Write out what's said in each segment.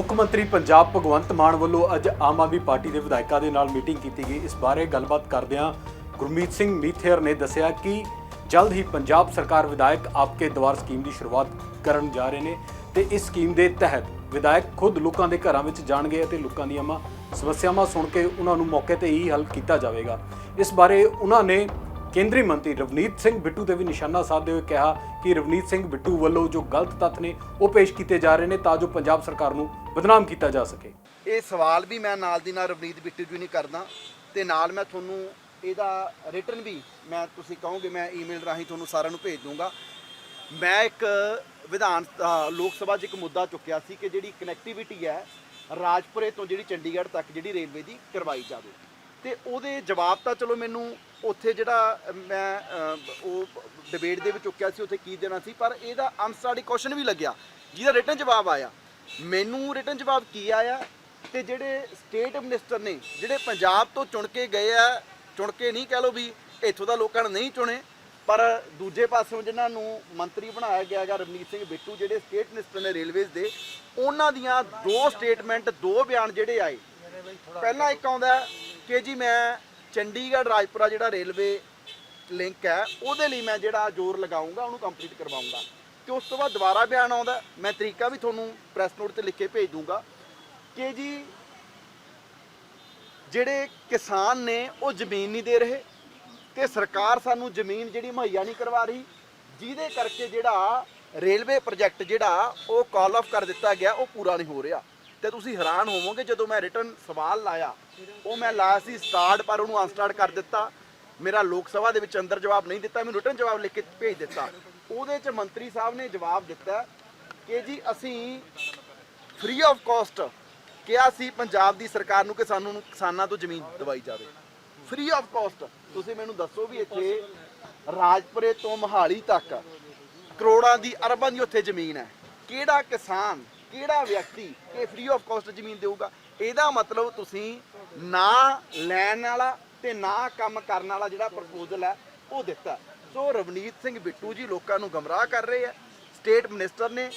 ਮੁੱਖ ਮੰਤਰੀ ਪੰਜਾਬ ਭਗਵੰਤ ਮਾਨ ਵੱਲੋਂ ਅੱਜ ਆਮ ਆਦਮੀ ਪਾਰਟੀ ਦੇ ਵਿਧਾਇਕਾਂ ਦੇ ਨਾਲ ਮੀਟਿੰਗ ਕੀਤੀ ਗਈ। ਇਸ ਬਾਰੇ ਗੱਲਬਾਤ ਕਰਦਿਆਂ ਗੁਰਮੀਤ ਸਿੰਘ ਮੀਥੇਰ ਨੇ ਦੱਸਿਆ ਕਿ ਜਲਦ ਹੀ ਪੰਜਾਬ ਸਰਕਾਰ ਵਿਧਾਇਕ ਆਪਕੇ ਦਵਾਰ ਸਕੀਮ ਦੀ ਸ਼ੁਰੂਆਤ ਕਰਨ ਜਾ ਰਹੇ ਨੇ ਤੇ ਇਸ ਸਕੀਮ ਦੇ ਤਹਿਤ ਵਿਧਾਇਕ ਖੁਦ ਲੋਕਾਂ ਦੇ ਘਰਾਂ ਵਿੱਚ ਜਾਣਗੇ ਅਤੇ ਲੋਕਾਂ ਦੀਆਂ ਸਮੱਸਿਆਵਾਂ ਸੁਣ ਕੇ ਉਹਨਾਂ ਨੂੰ ਮੌਕੇ ਤੇ ਹੀ ਹੱਲ ਕੀਤਾ ਜਾਵੇਗਾ। ਇਸ ਬਾਰੇ ਉਹਨਾਂ ਨੇ ਕੇਂਦਰੀ ਮੰਤਰੀ ਰਵਨੀਤ ਸਿੰਘ ਬਿੱਟੂ ਤੇ ਵੀ ਨਿਸ਼ਾਨਾ ਸਾਧਦੇ ਹੋਏ ਕਿਹਾ ਕਿ ਰਵਨੀਤ ਸਿੰਘ ਬਿੱਟੂ ਵੱਲੋਂ ਜੋ ਗਲਤ ਤੱਥ ਨੇ ਉਹ ਪੇਸ਼ ਕੀਤੇ ਜਾ ਰਹੇ ਨੇ ਤਾਂ ਜੋ ਪੰਜਾਬ ਸਰਕਾਰ ਨੂੰ ਬਦਨਾਮ ਕੀਤਾ ਜਾ ਸਕੇ। ਇਹ ਸਵਾਲ ਵੀ ਮੈਂ ਨਾਲ ਦੀ ਨਾਲ ਰਵਨੀਤ ਬਿੱਟੂ ਜੀ ਨਹੀਂ ਕਰਦਾ ਤੇ ਨਾਲ ਮੈਂ ਤੁਹਾਨੂੰ ਇਹਦਾ ਰਿਟਰਨ ਵੀ ਮੈਂ ਤੁਸੀਂ ਕਹੋਗੇ, ਮੈਂ ਈਮੇਲ ਰਾਹੀਂ ਤੁਹਾਨੂੰ ਸਾਰਿਆਂ ਨੂੰ ਭੇਜ ਦੂੰਗਾ ਮੈਂ ਇੱਕ ਵਿਧਾਨ ਲੋਕ ਸਭਾ 'ਚ ਇੱਕ ਮੁੱਦਾ ਚੁੱਕਿਆ ਸੀ ਕਿ ਜਿਹੜੀ ਕਨੈਕਟੀਵਿਟੀ ਹੈ, ਰਾਜਪੁਰੇ ਤੋਂ ਜਿਹੜੀ ਚੰਡੀਗੜ੍ਹ ਤੱਕ ਜਿਹੜੀ ਰੇਲਵੇ ਦੀ ਕਰਵਾਈ ਜਾਵੇ। ਤੇ ਉਹਦੇ ਜਵਾਬ ਤਾਂ ਚਲੋ ਮੈਨੂੰ ਉੱਥੇ ਜਿਹੜਾ ਮੈਂ ਉਹ ਡਿਬੇਟ ਦੇ ਵਿੱਚ ਚੁੱਕਿਆ ਸੀ, ਉੱਥੇ ਕੀ ਦੇਣਾ ਸੀ, ਪਰ ਇਹਦਾ ਅਨਸਟਾਰਡੀ ਕੁਐਸਚਨ ਵੀ ਲੱਗਿਆ। ਜਿਹਦਾ ਰਿਟਰਨ ਜਵਾਬ ਆਇਆ ਮੈਨੂੰ ਰਿਟਰਨ ਜਵਾਬ ਕੀ ਆਇਆ ਤੇ ਜਿਹੜੇ ਸਟੇਟ ਮਿਨਿਸਟਰ ਨੇ, ਜਿਹੜੇ ਪੰਜਾਬ ਤੋਂ ਚੁਣ ਕੇ ਗਏ ਆ, ਚੁਣ ਕੇ ਨਹੀਂ ਕਹਿ ਲੋ ਵੀ ਇੱਥੋਂ ਦਾ ਲੋਕਾਂ ਨੇ ਨਹੀਂ ਚੁਣੇ, ਪਰ ਦੂਜੇ ਪਾਸਿਓਂ ਜਿਨ੍ਹਾਂ ਨੂੰ ਮੰਤਰੀ ਬਣਾਇਆ ਗਿਆ ਹੈਗਾ ਰਵਨੀਤ ਸਿੰਘ ਬਿੱਟੂ, ਜਿਹੜੇ ਸਟੇਟ ਮਿਨਿਸਟਰ ਨੇ ਰੇਲਵੇਜ਼ ਦੇ, ਉਹਨਾਂ ਦੀਆਂ ਦੋ ਸਟੇਟਮੈਂਟ ਦੋ ਬਿਆਨ ਜਿਹੜੇ ਆਏ। ਪਹਿਲਾਂ ਇੱਕ ਆਉਂਦਾ ਕਿ ਜੀ ਮੈਂ ਚੰਡੀਗੜ੍ਹ, ਰਾਜਪੁਰਾ ਜਿਹੜਾ ਰੇਲਵੇ ਲਿੰਕ ਹੈ, ਉਹਦੇ ਲਈ ਮੈਂ ਜਿਹੜਾ ਜ਼ੋਰ ਲਗਾਉਂਗਾ, ਉਹਨੂੰ ਕੰਪਲੀਟ ਕਰਵਾਉਂਗਾ। ਤੇ ਉਸ ਤੋਂ ਬਾਅਦ ਦੁਬਾਰਾ ਬਿਆਨ ਆਉਂਦਾ ਮੈਂ ਤਰੀਕਾ ਵੀ ਤੁਹਾਨੂੰ ਪ੍ਰੈਸ ਨੋਟ ਤੇ ਲਿਖ ਕੇ ਭੇਜ ਦੂੰਗਾ ਕਿ ਜੀ ਜਿਹੜੇ ਕਿਸਾਨ ਨੇ ਉਹ ਜ਼ਮੀਨ ਨਹੀਂ ਦੇ ਰਹੇ ਤੇ ਸਰਕਾਰ ਸਾਨੂੰ ਜ਼ਮੀਨ ਜਿਹੜੀ ਮੁਹੱਈਆ ਨਹੀਂ ਕਰਵਾ ਰਹੀ, ਜਿਹਦੇ ਕਰਕੇ ਜਿਹੜਾ ਰੇਲਵੇ ਪ੍ਰੋਜੈਕਟ ਜਿਹੜਾ ਉਹ ਕਾਲ ਆਫ ਕਰ ਦਿੱਤਾ ਗਿਆ, ਉਹ ਪੂਰਾ ਨਹੀਂ ਹੋ ਰਿਹਾ। ਤੇ ਤੁਸੀਂ ਹੈਰਾਨ ਹੋਵੋਗੇ, ਜਦੋਂ ਮੈਂ ਰਿਟਰਨ ਸਵਾਲ ਲਾਇਆ, ਉਹ ਮੈਂ ਲਾਇਆ ਸੀ ਸਟਾਰਟ, ਪਰ ਉਹਨੂੰ ਅਨਸਟਾਰਟ ਕਰ ਦਿੱਤਾ। ਮੇਰਾ ਲੋਕ ਸਭਾ ਦੇ ਵਿੱਚ ਅੰਦਰ ਜਵਾਬ ਨਹੀਂ ਦਿੱਤਾ ਮੈਨੂੰ ਰਿਟਰਨ ਜਵਾਬ ਲਿਖ ਕੇ ਭੇਜ ਦਿੱਤਾ। ਉਹਦੇ 'ਚ ਮੰਤਰੀ ਸਾਹਿਬ ਨੇ ਜਵਾਬ ਦਿੱਤਾ ਕਿ ਜੀ ਅਸੀਂ ਫ੍ਰੀ ਆਫ ਕਾਸਟ ਕਿਹਾ ਸੀ ਪੰਜਾਬ ਦੀ ਸਰਕਾਰ ਨੂੰ ਕਿ ਸਾਨੂੰ ਕਿਸਾਨਾਂ ਤੋਂ ਜ਼ਮੀਨ ਦਵਾਈ ਜਾਵੇ। ਫ੍ਰੀ ਆਫ ਕਾਸਟ ਤੁਸੀਂ ਮੈਨੂੰ ਦੱਸੋ ਵੀ ਇੱਥੇ ਰਾਜਪੁਰੇ ਤੋਂ ਮਹਾਲੀ ਤੱਕ ਕਰੋੜਾਂ ਦੀ, ਅਰਬਾਂ ਦੀ ਉੱਥੇ ਜ਼ਮੀਨ ਹੈ। ਕਿਹੜਾ ਕਿਸਾਨ, ਕਿਹੜਾ ਵਿਅਕਤੀ ਇਹ ਫ੍ਰੀ ਆਫ ਕਾਸਟ ਜ਼ਮੀਨ ਦੇਊਗਾ? ਇਹਦਾ ਮਤਲਬ ਤੁਸੀਂ ਨਾ ਲੈਣ ਵਾਲਾ ਤੇ ਨਾ ਕੰਮ ਕਰਨ ਵਾਲਾ ਜਿਹੜਾ ਪ੍ਰਪੋਜ਼ਲ ਹੈ ਉਹ ਦਿੱਤਾ। ਸੋ ਰਵਨੀਤ ਸਿੰਘ ਬਿੱਟੂ ਜੀ ਲੋਕਾਂ ਨੂੰ ਗਮਰਾਹ ਕਰ ਰਹੇ ਆ। ਸਟੇਟ ਮਿਨਿਸਟਰ ਨੇ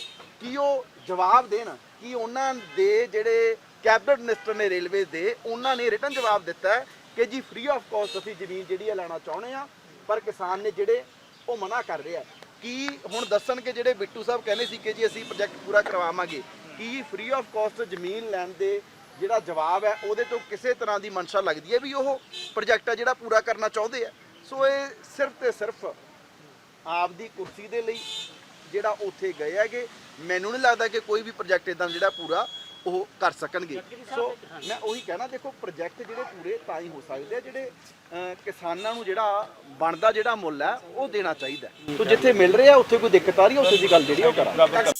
ਕੀ ਉਹ ਜਵਾਬ ਦੇਣ? ਕਿ ਉਹਨਾਂ ਦੇ ਜਿਹੜੇ ਕੈਬਨਿਟ ਮਿਨਿਸਟਰ ਨੇ ਰੇਲਵੇ ਦੇ, ਉਹਨਾਂ ਨੇ ਰਿਟਨ ਜਵਾਬ ਦਿੱਤਾ ਕਿ ਜੀ ਫ੍ਰੀ ਆਫ ਕਾਸਟ ਅਸੀਂ ਜ਼ਮੀਨ ਜਿਹੜੀ ਹੈ ਲੈਣਾ ਚਾਹੁੰਦੇ ਆ ਪਰ ਕਿਸਾਨ ਨੇ ਜਿਹੜੇ ਉਹ ਮਨਾ ਕਰ ਰਹੇ ਆ। ਕੀ ਹੁਣ ਦੱਸਣ ਕਿ ਜਿਹੜੇ ਬਿੱਟੂ ਸਾਹਿਬ ਕਹਿੰਦੇ ਸੀ ਕਿ ਜੀ ਅਸੀਂ ਪ੍ਰੋਜੈਕਟ ਪੂਰਾ ਕਰਵਾਵਾਂਗੇ, ਕੀ ਫ੍ਰੀ ਆਫ ਕਾਸਟ ਜ਼ਮੀਨ ਲੈਣ ਦੇ ਜਿਹੜਾ ਜਵਾਬ ਹੈ, ਉਹਦੇ ਤੋਂ ਕਿਸੇ ਤਰ੍ਹਾਂ ਦੀ ਮਨਸ਼ਾ ਲੱਗਦੀ ਹੈ ਵੀ ਉਹ ਪ੍ਰੋਜੈਕਟ ਆ ਜਿਹੜਾ ਪੂਰਾ ਕਰਨਾ ਚਾਹੁੰਦੇ ਆ? ਸੋ ਇਹ ਸਿਰਫ ਤੇ ਸਿਰਫ ਆਪਦੀ ਕੁਰਸੀ ਦੇ ਲਈ ਜਿਹੜਾ ਉੱਥੇ ਗਏ ਹੈਗੇ, ਮੈਨੂੰ ਨਹੀਂ ਲੱਗਦਾ ਕਿ ਕੋਈ ਵੀ ਪ੍ਰੋਜੈਕਟ ਇਦਾਂ ਜਿਹੜਾ ਪੂਰਾ ਉਹ ਕਰ ਸਕਣਗੇ। ਸੋ ਮੈਂ ਉਹੀ ਕਹਿਣਾ, ਦੇਖੋ ਪ੍ਰੋਜੈਕਟ ਜਿਹੜੇ ਪੂਰੇ ਤਾਂ ਹੀ ਹੋ ਸਕਦੇ ਆ, ਜਿਹੜੇ ਕਿਸਾਨਾਂ ਨੂੰ ਜਿਹੜਾ ਬਣਦਾ ਜਿਹੜਾ ਮੁੱਲ ਹੈ, ਉਹ ਦੇਣਾ ਚਾਹੀਦਾ ਸੋ ਜਿੱਥੇ ਮਿਲ ਰਿਹਾ, ਉੱਥੇ ਕੋਈ ਦਿੱਕਤ ਆ ਰਹੀ ਹੈ, ਉੱਥੇ ਦੀ ਗੱਲ ਜਿਹੜੀ ਉਹ ਕਰਾਂਗੇ।